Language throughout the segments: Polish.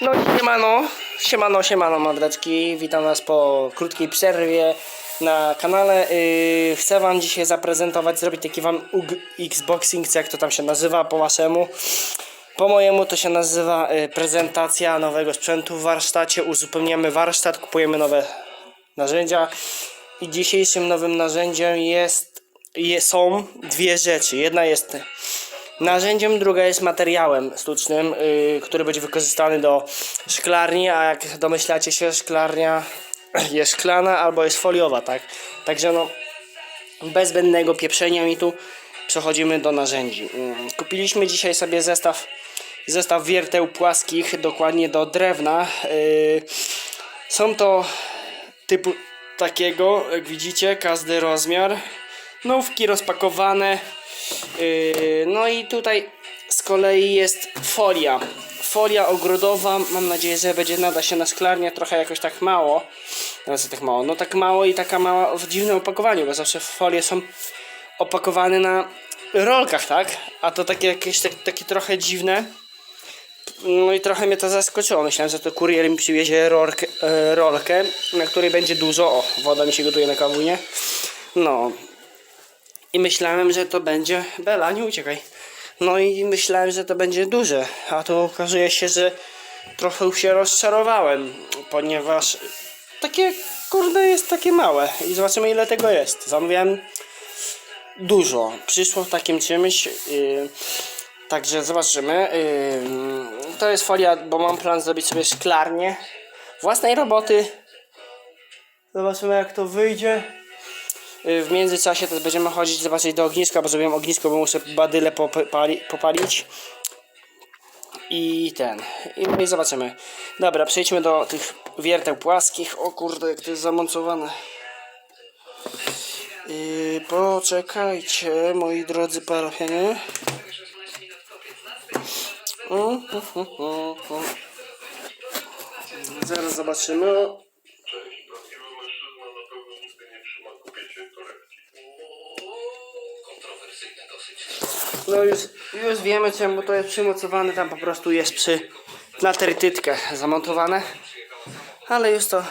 No siemano, siemano, siemano mordeczki, witam was po krótkiej przerwie na kanale. Yy, chcę wam dzisiaj zaprezentować, zrobić taki wam Xboxing, jak to tam się nazywa po waszemu. Po mojemu to się nazywa yy, prezentacja nowego sprzętu w warsztacie, uzupełniamy warsztat, kupujemy nowe narzędzia i dzisiejszym nowym narzędziem jest, je, są dwie rzeczy. Jedna jest narzędziem, druga jest materiałem sztucznym, yy, który będzie wykorzystany do szklarni, a jak domyślacie się, szklarnia jest szklana albo jest foliowa, tak? Także no, bez zbędnego pieprzenia mi tu przechodzimy do narzędzi. Mm, Kupiliśmy dzisiaj sobie zestaw, zestaw wierteł płaskich, dokładnie do drewna. Yy, są to typu takiego, jak widzicie, każdy rozmiar. Nówki rozpakowane. Yy, no i tutaj z kolei jest folia. Folia ogrodowa, mam nadzieję, że będzie nada się na szklarnię, trochę jakoś tak mało. Teraz tak mało, no tak mało i taka mała w dziwnym opakowaniu, bo zawsze folie są opakowane na rolkach, tak? A to takie jakieś tak, takie trochę dziwne. No i trochę mnie to zaskoczyło. Myślałem, że to kurier mi przywiezie rolkę, e, rolkę na której będzie dużo. O, woda mi się gotuje na kawunie. No. I myślałem, że to będzie. Bela, nie uciekaj. No i myślałem, że to będzie duże. A to okazuje się, że trochę się rozczarowałem, ponieważ takie kurde jest takie małe. I zobaczymy ile tego jest. Zamówiłem dużo. Przyszło w takim czymś. Yy, także zobaczymy. Yy, to jest folia, bo mam plan zrobić sobie szklarnię własnej roboty. Zobaczymy jak to wyjdzie. Yy, W międzyczasie też będziemy chodzić zobaczyć do ogniska, bo zrobiłem ognisko, bo muszę badyle popali, popalić. I ten. I, no i zobaczymy. Dobra, przejdźmy do tych wierteł płaskich. O kurde, jak to jest zamontowane. Yy, poczekajcie, moi drodzy parafianie. Mm. Zaraz zobaczymy. No już, już wiemy czemu to jest przymocowane, tam po prostu jest przy na zamontowane. Ale już to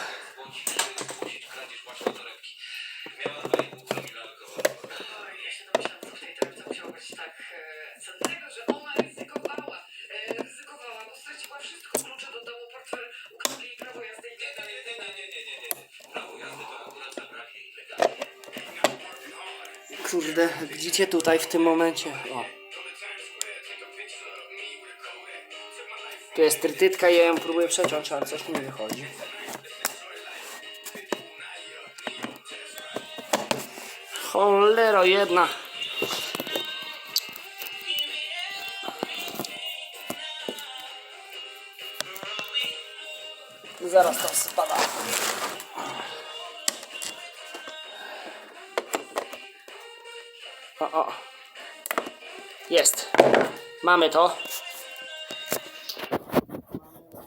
kurde, widzicie tutaj w tym momencie. O. Tu jest trytytka ja ją próbuję przeciąć, ale coś mi nie wychodzi. Cholero jedna. Zaraz to spada. O, o. Jest. Mamy to.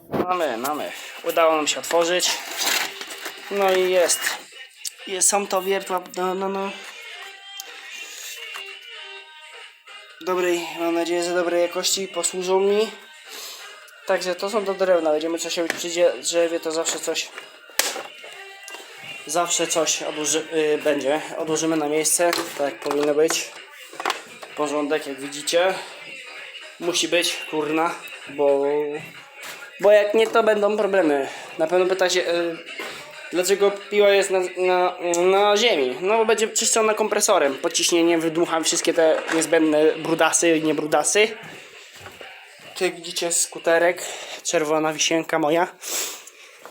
Mamy, mamy. Udało nam się otworzyć. No i jest. jest są to wiertła. No, no, no. Dobrej, mam nadzieję, że dobrej jakości posłużą mi. Także to są do drewna. Będziemy coś robić przy drzewie, to zawsze coś. Zawsze coś odłoży, y, będzie. Odłożymy na miejsce, tak powinno być. Porządek, jak widzicie. Musi być, kurna, bo bo jak nie, to będą problemy. Na pewno pytacie, y, dlaczego piła jest na, na, na ziemi. No bo będzie czyszczona kompresorem. Ciśnieniem wydmucham wszystkie te niezbędne brudasy i niebrudasy. Tu jak widzicie skuterek, czerwona wisienka moja.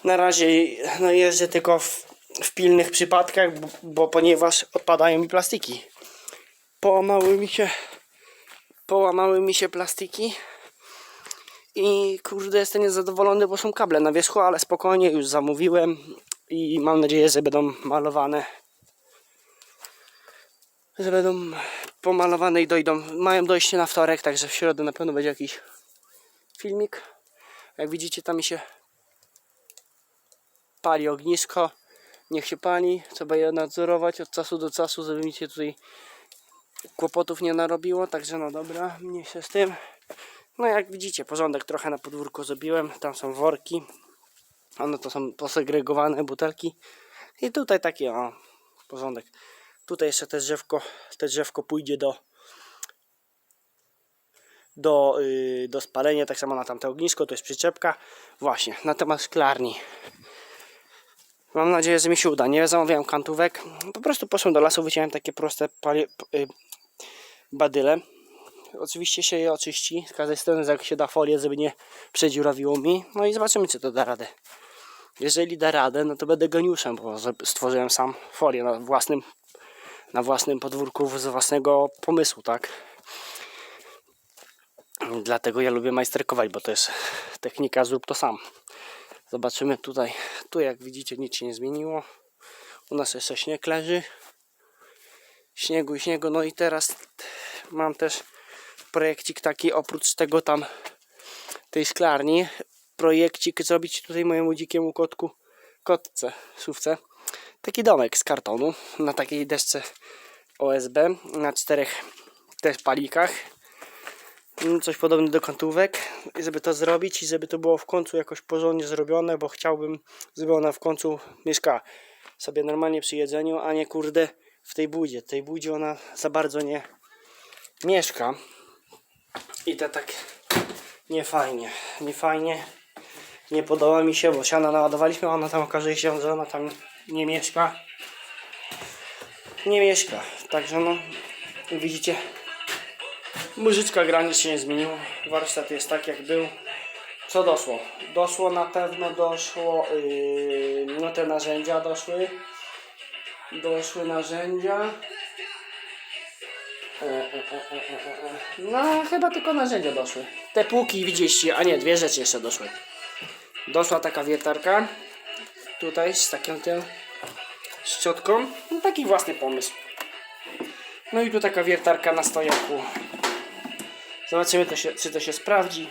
Na razie no, jeżdżę tylko w, w pilnych przypadkach, bo, bo ponieważ odpadają mi plastiki. Połamały mi się połamały mi się plastiki. I kurde, jestem niezadowolony, bo są kable na wierzchu, ale spokojnie, już zamówiłem i mam nadzieję, że będą malowane. Że będą pomalowane i dojdą. Mają dojście na wtorek, także w środę na pewno będzie jakiś filmik. Jak widzicie, tam mi się pali ognisko. Niech się pali, trzeba je nadzorować od czasu do czasu, żeby mi się tutaj kłopotów nie narobiło. Także no dobra, mnie się z tym. No jak widzicie, porządek trochę na podwórku zrobiłem. Tam są worki. One to są posegregowane butelki. I tutaj taki o, porządek. Tutaj jeszcze te drzewko, te drzewko pójdzie do do, yy, do spalenia, tak samo na tamte ognisko, to jest przyczepka. Właśnie, na temat szklarni. Mam nadzieję, że mi się uda. Nie zamawiałem kantówek. Po prostu poszłem do lasu, wyciąłem takie proste pali- y, badyle. Oczywiście się je oczyści z każdej strony, jak się da folię, żeby nie przedziurawiło mi. No i zobaczymy, czy to da radę. Jeżeli da radę, no to będę geniuszem, bo stworzyłem sam folię na własnym, na własnym podwórku z własnego pomysłu, tak? Dlatego ja lubię majsterkować, bo to jest technika zrób to sam. Zobaczymy tutaj. Tu jak widzicie nic się nie zmieniło. U nas jeszcze śnieg leży. Śniegu i śniegu. No i teraz mam też projekcik taki oprócz tego tam tej szklarni. Projekcik zrobić tutaj mojemu dzikiemu kotku, kotce, słówce. Taki domek z kartonu na takiej desce OSB na czterech też palikach. Mm, coś podobne do kantówek, i żeby to zrobić i żeby to było w końcu jakoś porządnie zrobione, bo chciałbym, żeby ona w końcu mieszkała sobie normalnie przy jedzeniu, a nie kurde w tej budzie. W tej budzie ona za bardzo nie mieszka i to tak nie fajnie, nie podoba mi się, bo siana naładowaliśmy, ona tam okaże się, że ona tam nie mieszka. Nie mieszka, także no widzicie Muzyczka gra nic się nie zmieniło. Warsztat jest tak jak był. Co doszło? Doszło na pewno doszło. Yy, no te narzędzia doszły. Doszły narzędzia. E, e, e. No chyba tylko narzędzia doszły. Te płuki widzieliście, a nie, dwie rzeczy jeszcze doszły. Doszła taka wiertarka. Tutaj z taką tym szczotką. No taki własny pomysł. No i tu taka wiertarka na stojaku. Zobaczymy, to się, czy to się sprawdzi.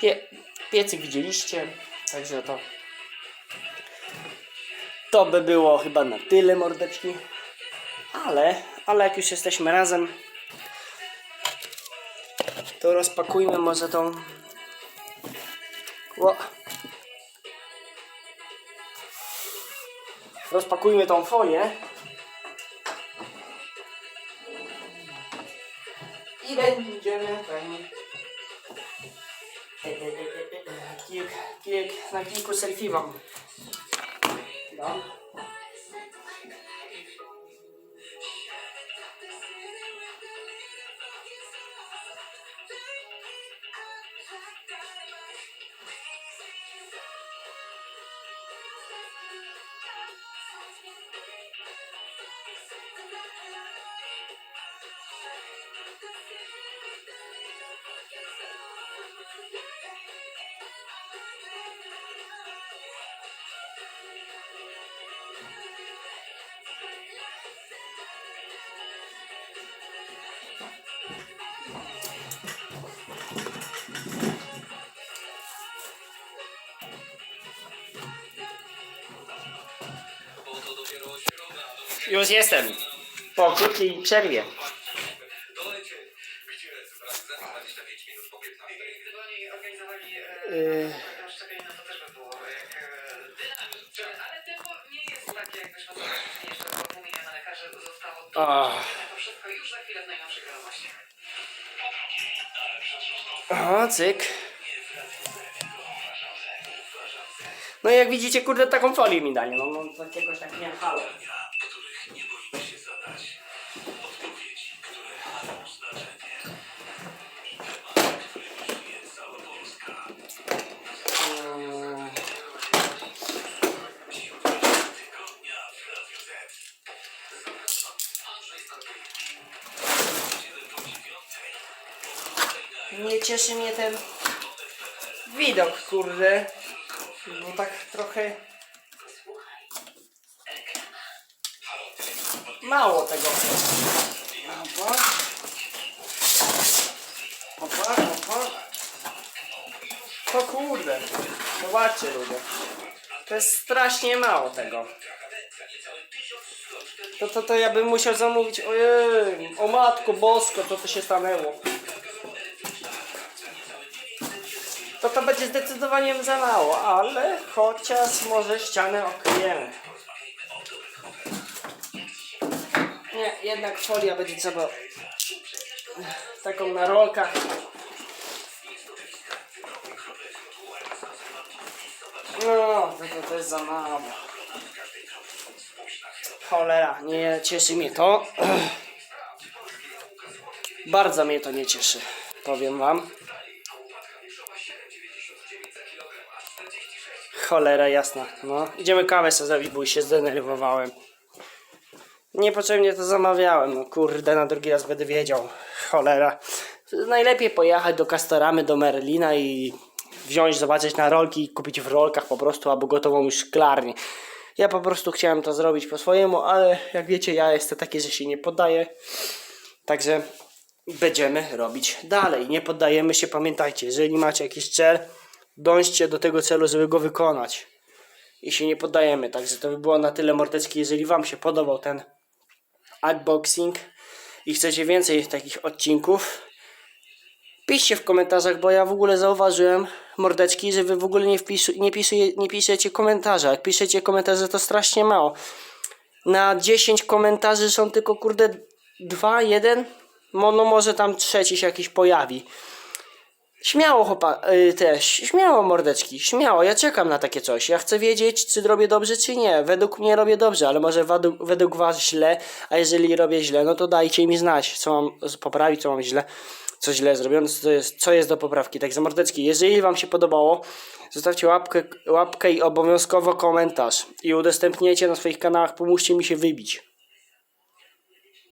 Pie, piecyk widzieliście, także to. To by było chyba na tyle, mordeczki. Ale, ale jak już jesteśmy razem, to rozpakujmy może tą. Ło. Rozpakujmy tą folię. Będziemy tam. E, e, e, e, e, Kilk, kilk, na kilku selfie wam. Dam. Bo to dopiero środa. Do Już jestem. Po krótkiej przerwie. O, cyk. No i jak widzicie, kurde, taką folię mi dali. No, no jakoś tak nie halo. Cieszy mnie ten widok, kurde. Bo tak trochę mało tego. Opa. Opa, opa. O kurde. Zobaczcie ludzie. To jest strasznie mało tego. To, to, to ja bym musiał zamówić. Ojej, o matko bosko, co to się stanęło. To będzie zdecydowanie za mało, ale chociaż może ścianę okryjemy. Nie, jednak folia będzie trzeba taką na rolkach. No, to, to jest za mało. Cholera, nie cieszy mnie to. Bardzo mnie to nie cieszy. Powiem wam. Cholera jasna. No, idziemy kawę sobie zrobić, bo się zdenerwowałem. Niepotrzebnie to zamawiałem. No kurde, na drugi raz będę wiedział. Cholera. Najlepiej pojechać do Castoramy, do Merlina i wziąć, zobaczyć na rolki i kupić w rolkach po prostu albo gotową już szklarnię. Ja po prostu chciałem to zrobić po swojemu, ale jak wiecie, ja jestem taki, że się nie poddaję. Także będziemy robić dalej. Nie poddajemy się, pamiętajcie, jeżeli macie jakiś cel, dążcie do tego celu, żeby go wykonać. I się nie poddajemy. Także to by było na tyle mordeczki. Jeżeli Wam się podobał ten unboxing i chcecie więcej takich odcinków, piszcie w komentarzach, bo ja w ogóle zauważyłem, mordeczki, że Wy w ogóle nie, wpisu, nie, pisze, nie piszecie komentarza. Jak piszecie komentarze, to strasznie mało. Na 10 komentarzy są tylko, kurde, 2, 1, no może tam trzeci się jakiś pojawi. Śmiało chłopa, y, też, śmiało mordeczki, śmiało, ja czekam na takie coś. Ja chcę wiedzieć, czy robię dobrze, czy nie. Według mnie robię dobrze, ale może według, według was źle, a jeżeli robię źle, no to dajcie mi znać, co mam poprawić, co mam źle, co źle zrobione, co jest, co jest do poprawki. Także mordeczki, jeżeli wam się podobało, zostawcie łapkę, łapkę i obowiązkowo komentarz i udostępniajcie na swoich kanałach, pomóżcie mi się wybić.